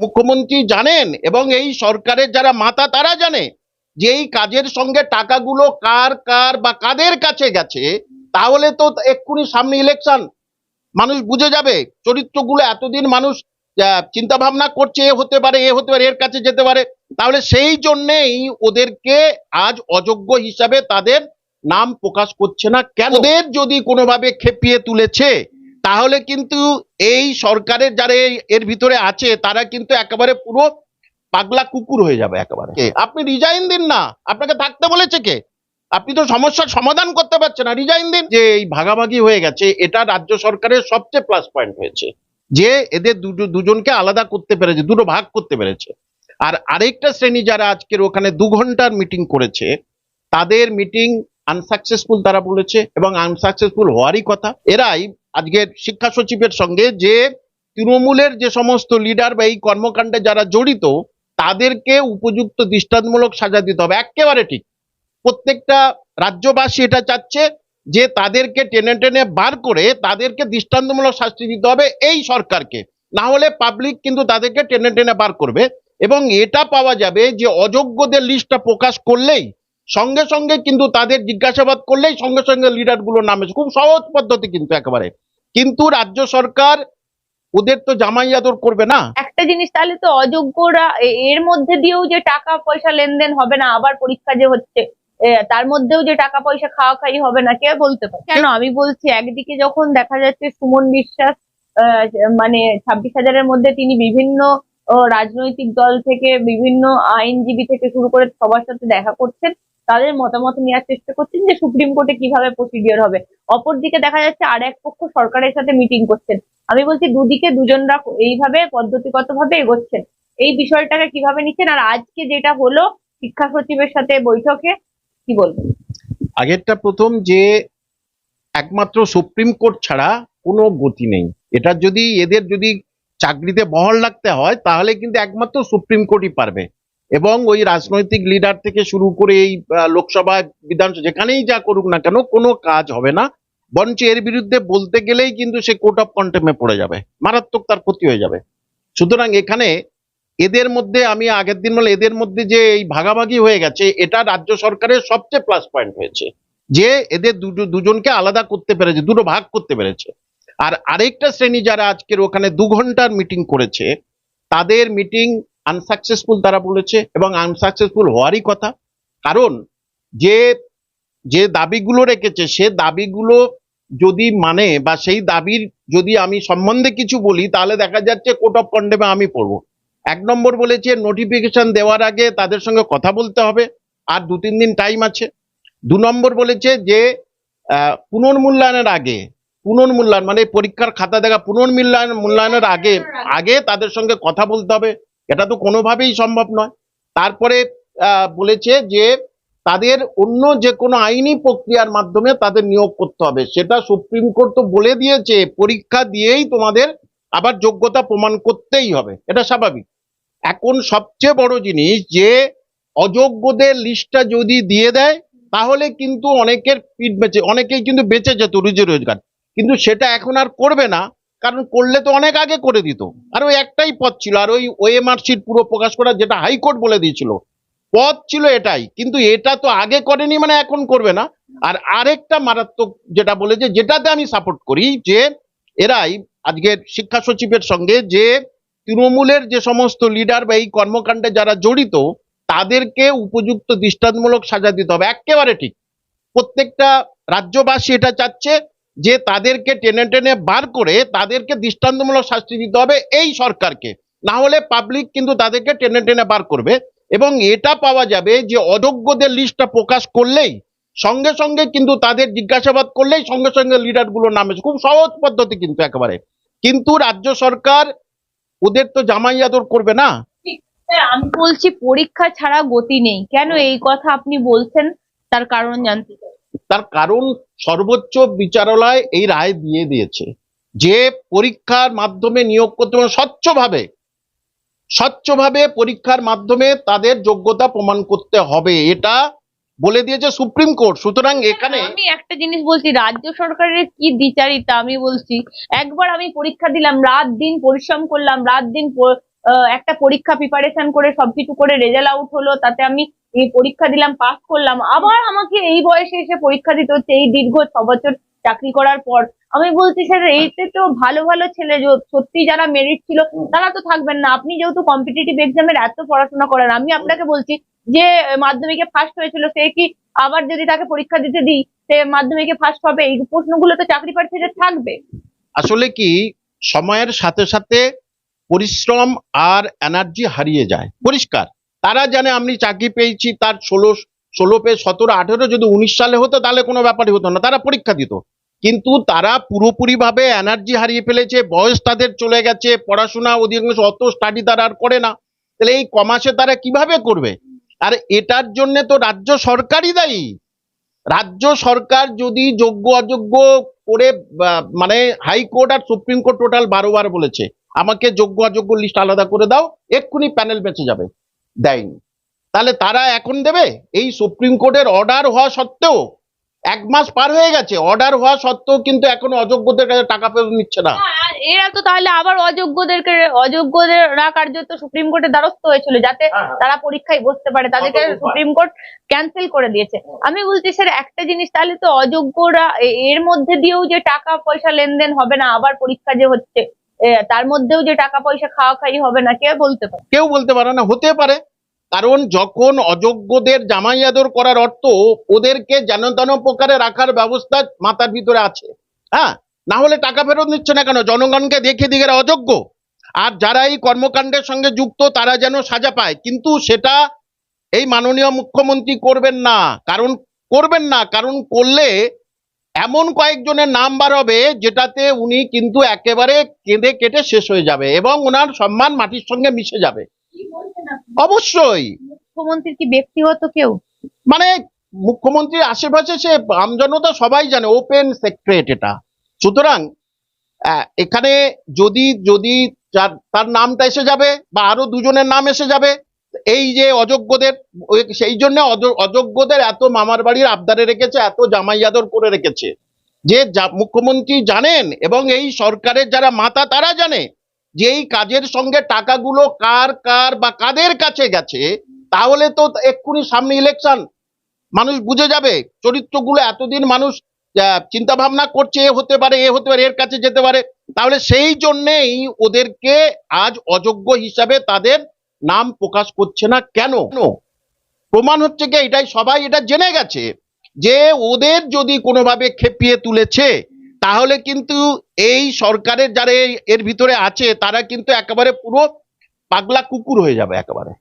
মুখ্যমন্ত্রী জানেন এবং এই সরকারের যারা মাথা তারা জানে যে এই কাজের সঙ্গে টাকাগুলো কার কার বা কাদের কাছে গেছে, তাহলে তো এক্ষুনি সামনে ইলেকশন মানুষ বুঝে যাবে, চরিত্রগুলো এতদিন মানুষ চিন্তা ভাবনা করছে, এ হতে পারে, এ হতে পারে, এর কাছে যেতে পারে। তাহলে সেই জন্যেই ওদেরকে আজ অযোগ্য হিসাবে তাদের নাম প্রকাশ করছে না। কেন? ওদের যদি কোনোভাবে খেপিয়ে তুলেছে তাহলে কিন্তু এই সরকারের যারা এর ভিতরে আছে তারা কিন্তু একেবারে পুরো পাগলা কুকুর হয়ে যাবে একেবারে। আপনি রিজাইন দিন না। আপনাকে থাকতে বলেছে কে? আপনি তো সমস্যার সমাধান করতে পারছেন না রিজাইন দিন। যে এই ভাগাভাগি হয়ে গেছে এটা রাজ্য সরকারের সবচেয়ে প্লাস পয়েন্ট হয়েছে। যে এদের দুটো- দুজনকে আলাদা করতে পেরেছে দুটো ভাগ করতে পেরেছে। আর আরেকটা শ্রেণি যারা আজকের ওখানে দু ঘণ্টার মিটিং করেছে তাদের মিটিং আনসাকসেসফুল তারা বলেছে এবং আনসাকসেসফুল হওয়ারই কথা। এরাই আজকের শিক্ষা সচিবের সঙ্গে যে তৃণমূলের যে সমস্ত লিডার বা এই কর্মকাণ্ডে যারা জড়িত, তাদেরকে উপযুক্ত দৃষ্টান্তমূলক সাজা দিতে হবে। একেবারে ঠিক। প্রত্যেকটা রাজ্যবাসী এটা চাচ্ছে যে তাদেরকে টেনে টেনে বার করে তাদেরকে দৃষ্টান্তমূলক শাস্তি দিতে হবে এই সরকারকে। না হলে পাবলিক কিন্তু তাদেরকে টেনে টেনে বার করবে। এবং এটা পাওয়া যাবে যে অযোগ্যদের লিস্টটা প্রকাশ করলেই সঙ্গে সঙ্গে কিন্তু তাদের জিজ্ঞাসাবাদ করলেই সঙ্গে সঙ্গে লিডারগুলোর নামে খুব সহজ পদ্ধতি কিন্তু একেবারে। কিন্তু রাজ্য সরকার ওদের তো জামাই আদর করবে না? একটা জিনিস তাহলে তো অযোগ্যরা এর মধ্যে দিয়েও যে টাকা পয়সা লেনদেন হবে না আবার পরীক্ষা যে হচ্ছে তার মধ্যেও যে টাকা পয়সা খাওয়া খাই হবে না কে বলতে পারে? কেন? আমি বলছি একদিকে যখন দেখা যাচ্ছে সুমন বিশ্বাস আহ, মানে ছাব্বিশ হাজারের মধ্যে তিনি বিভিন্ন রাজনৈতিক দল থেকে বিভিন্ন আইনজীবী থেকে শুরু করে সবার সাথে দেখা করছেন তাদের মতামত নেওয়ার চেষ্টা করছেন যে সুপ্রিম কোর্টে কীভাবে প্রসিডিওর হবে। অপরদিকে দেখা যাচ্ছে আর এক পক্ষ সরকারের সাথে মিটিং করছেন। আমি বলছি, দুদিকে দুজনরা এইভাবে পদ্ধতিগতভাবে এগোচ্ছেন। এই বিষয়টাকে কীভাবে নিচ্ছেন? আর আজকে যেটা হলো শিক্ষা সচিবের সাথে বৈঠকে, কি বলবেন? আগেরটা প্রথম যে একমাত্র সুপ্রিম কোর্ট ছাড়া কোনো গতি নেই। এটা যদি এদের যদি চাকরিতে বহাল রাখতে হয়, তাহলে কিন্তু একমাত্র সুপ্রিম কোর্টই পারবে। এবং ওই রাজনৈতিক লিডার থেকে শুরু করে এই লোকসভা, বিধানসভা, যেখানেই যা করুক না কেন, কোনো কাজ হবে না। বরঞ্চ এর বিরুদ্ধে বলতে গেলেই কিন্তু সে কোর্ট অফ কন্টেমে পড়ে যাবে। মারাত্মক তার ক্ষতি হয়ে যাবে। সুতরাং এখানে এদের মধ্যে, আমি আগের দিন বলে এদের মধ্যে যে এই ভাগাভাগি হয়ে গেছে, এটা রাজ্য সরকারের সবচেয়ে প্লাস পয়েন্ট হয়েছে। যে এদের দুজনকে আলাদা করতে পেরেছে, দুটো ভাগ করতে পেরেছে। আর আরেকটা শ্রেণি যারা আজকের ওখানে দু ঘণ্টার মিটিং করেছে, তাদের মিটিং আনসাকসেসফুল তারা বলেছে এবং আনসাকসেসফুল হওয়ারই কথা। কারণ যে যে দাবিগুলো রেখেছে, সে দাবিগুলো যদি মানে বা সেই দাবির যদি আমি সম্বন্ধে কিছু বলি, তাহলে দেখা যাচ্ছে কোর্ট অফ কন্ডেমে আমি পড়ব। এক নম্বর বলেছে নোটিফিকেশন দেওয়ার আগে তাদের সঙ্গে কথা বলতে হবে, আর দু, তিন দিন টাইম আছে। দু নম্বর বলেছে যে পুনর্মূল্যায়নের আগে, পুনর্মূল্যায়ন মানে পরীক্ষার খাতা দেখা, পুনর্মূল্যায়ন, মূল্যায়নের আগে আগে তাদের সঙ্গে কথা বলতে হবে। এটা তো কোনোভাবেই সম্ভব নয়। তারপরে বলেছে যে তাদের অন্য যে কোনো আইনি প্রক্রিয়ার মাধ্যমে তাদের নিয়োগ করতে হবে। সেটা সুপ্রিম কোর্ট তো বলে দিয়েছে, পরীক্ষা দিয়েই তোমাদের আবার যোগ্যতা প্রমাণ করতেই হবে। এটা স্বাভাবিক। এখন সবচেয়ে বড় জিনিস যে অযোগ্যদের লিস্টটা যদি দিয়ে দেয়, তাহলে কিন্তু অনেকের পিঠ বেঁচে, অনেকেই কিন্তু বেঁচে যেত রুজি রোজগার। কিন্তু সেটা এখন আর করবে না। কারণ করলে তো অনেক আগে করে দিত। আর ওই একটাই পথ ছিল, আর ওই ওএমআর শিট পুরো প্রকাশ করা যেটা হাইকোর্ট বলে দিয়েছিল, পথ ছিল এটাই। কিন্তু এটা তো আগে করেনি মানে এখন করবে না। আর আরেকটা মারাত্মক যেটা বলেছে যেটাতে আমি সাপোর্ট করি যে, এরাই আজকের শিক্ষা সচিবের সঙ্গে যে, তৃণমূলের যে সমস্ত লিডার বা এই কর্মকাণ্ডে যারা জড়িত, তাদেরকে উপযুক্ত দৃষ্টান্তমূলক সাজা দিতে হবে। একেবারে ঠিক। প্রত্যেকটা রাজ্যবাসী এটা চাচ্ছে যে তাদেরকে টেনে টেনে বার করে তাদেরকে দৃষ্টান্তমূলক শাস্তি দিতে হবে এই সরকারকে। না হলে পাবলিক কিন্তু তাদেরকে টেনে টেনে বার করবে এবং এটা পাওয়া যাবে যে অযোগ্যদের লিস্টটা প্রকাশ করলেই সঙ্গে সঙ্গে কিন্তু তাদের জিজ্ঞাসাবাদ করলেই সঙ্গে সঙ্গে লিডারগুলোর নামে খুব সহজ পদ্ধতি কিন্তু একেবারে। কিন্তু রাজ্য সরকার ওদের তো জামাই আদর করবে না? হ্যাঁ, আমি বলছি পরীক্ষা ছাড়া গতি নেই। কেন এই কথা আপনি বলছেন? তার কারণ জানতে চাই। তার কারণ সর্বোচ্চ বিচারালয় এই রায় দিয়ে দিয়েছে যে পরীক্ষার মাধ্যমে নিয়োগ করতে হবে স্বচ্ছভাবে স্বচ্ছভাবে পরীক্ষার মাধ্যমে তাদের যোগ্যতা প্রমাণ করতে হবে এটা বলে দিয়েছে সুপ্রিম কোর্ট। সুতরাং এখানে আমি একটা জিনিস বলছি রাজ্য সরকারের কি দ্বিচারিতা আমি বলছি একবার আমি পরীক্ষা দিলাম রাত দিন পরিশ্রম করলাম রাত দিন একটা পরীক্ষা প্রিপারেশন করে সবকিছু করে রেজাল্ট আউট হলো, তাতে আমি পরীক্ষা দিলাম পাস করলাম। আবার আমাকে এই বয়সে এসে পরীক্ষা দিতে হচ্ছে, এই দীর্ঘ ছ বছর চাকরি করার পর। আমি বলছি, স্যার, এইতে তো ভালো ভালো ছেলে সত্যি যারা মেরিট ছিল, তারা তো থাকবেন না। আপনি যেহেতু কম্পিটিটিভ এক্সামের এত পড়াশোনা করেন, আমি আপনাকে বলছি যে, মাধ্যমিকে ফার্স্ট হয়েছিল, সে কি আবার যদি তাকে পরীক্ষা দিতে দিই, সে মাধ্যমিকে ফার্স্ট হবে এই প্রশ্নগুলো তো চাকরি প্রার্থীদের থাকবে। আসলে কি, সময়ের সাথে সাথে পরিশ্রম আর এনার্জি হারিয়ে যায়। পরিষ্কার। তারা জানে আমি চাকরি পেয়েছি, তার ষোলো ষোলো পে সতেরো, আঠেরো যদি উনিশ সালে হতো তাহলে কোনো ব্যাপারই হতো না। তারা পরীক্ষা দিত। কিন্তু তারা পুরোপুরিভাবে এনার্জি হারিয়ে ফেলেছে, বয়স তাদের চলে গেছে, পড়াশোনা অধিকাংশ অত স্টাডি তারা আর করে না। তাহলে এই কমাসে তারা কীভাবে করবে? আর এটার জন্য তো রাজ্য সরকারই দায়ী। রাজ্য সরকার যদি যোগ্য অযোগ্য করে মানে হাইকোর্ট আর সুপ্রিম কোর্ট টোটাল বারো বার বলেছে। আমাকে যোগ্য অযোগ্য লিস্ট আলাদা করে দাও এক্ষুনি প্যানেল বেঁচে যাবে। দেয়নি। তাহলে তারা এখন দেবে? এই সুপ্রিম কোর্টের অর্ডার হওয়া সত্ত্বেও এক মাস পার হয়ে গেছে। অর্ডার হওয়া সত্ত্বেও কিন্তু এখনও অযোগ্যদের কাছে টাকা ফেরত নিচ্ছে না। এরা তো তাহলে আবার অযোগ্যদেরকে অযোগ্যরা কার্যত সুপ্রিম কোর্টের দ্বারস্থ হয়েছিল যাতে তারা পরীক্ষায় বসতে পারে। তাদেরকে সুপ্রিম কোর্ট ক্যান্সেল করে দিয়েছে। আমি বলছি স্যার একটা জিনিস তাহলে তো অযোগ্যরা এর মধ্যে দিয়েও যে টাকা পয়সা লেনদেন হবে না আবার পরীক্ষা যে হচ্ছে তার মধ্যেও যে টাকা পয়সা খাওয়া খাই হবে না কে বলতে পারে কেউ বলতে পারে না, হতে পারে। কারণ যখন অযোগ্যদের জামাই আদর করার অর্থ ওদেরকে যেন তেন প্রকারে রাখার ব্যবস্থা মাথার ভিতরে আছে হ্যাঁ? না হলে টাকা ফেরত নিচ্ছে না কেন? জনগণকে দেখে দিকে অযোগ্য। আর যারা এই কর্মকাণ্ডের সঙ্গে যুক্ত, তারা যেন সাজা পায়। কিন্তু সেটা এই মাননীয় মুখ্যমন্ত্রী করবেন না। কারণ, করবেন না। কারণ করলে এমন কয়েকজনের নাম বার হবে যেটাতে উনি কিন্তু একেবারে কেঁদে কেটে শেষ হয়ে যাবে এবং ওনার সম্মান মাটির সঙ্গে মিশে যাবে। অবশ্যই। মুখ্যমন্ত্রীর কি ব্যক্তিগত কেউ? মানে মুখ্যমন্ত্রীর আশেপাশে সে আমজনতা সবাই জানে ওপেন সেক্রেট এটা। সুতরাং এখানে যদি যদি তার নামটা এসে যাবে বা আরও দুজনের নাম এসে যাবে এই যে অযোগ্যদের সেই জন্য অযোগ্যদের এত মামার বাড়ির আবদারে রেখেছে, এত জামাই আদর করে রেখেছে। যে মুখ্যমন্ত্রী জানেন এবং এই সরকারের যারা মাতা, তারা জানে যে এই কাজের সঙ্গে টাকাগুলো কার কার বা কাদের কাছে গেছে, তাহলে তো এক্ষুনি সামনে ইলেকশন মানুষ বুঝে যাবে, চরিত্রগুলো এতদিন মানুষ চিন্তা ভাবনা করছে, এ হতে পারে, এ হতে পারে, এর কাছে যেতে পারে। তাহলে সেই জন্যেই ওদেরকে আজ অযোগ্য হিসাবে তাদের নাম প্রকাশ করছে না কেন? প্রমাণ হচ্ছে কি, এটাই সবাই এটা জেনে গেছে যে ওদের যদি কোনোভাবে খেপিয়ে তুলেছে, তাহলে কিন্তু এই সরকারের যারা এর ভিতরে আছে, তারা কিন্তু একেবারে পুরো পাগলা কুকুর হয়ে যাবে একেবারে।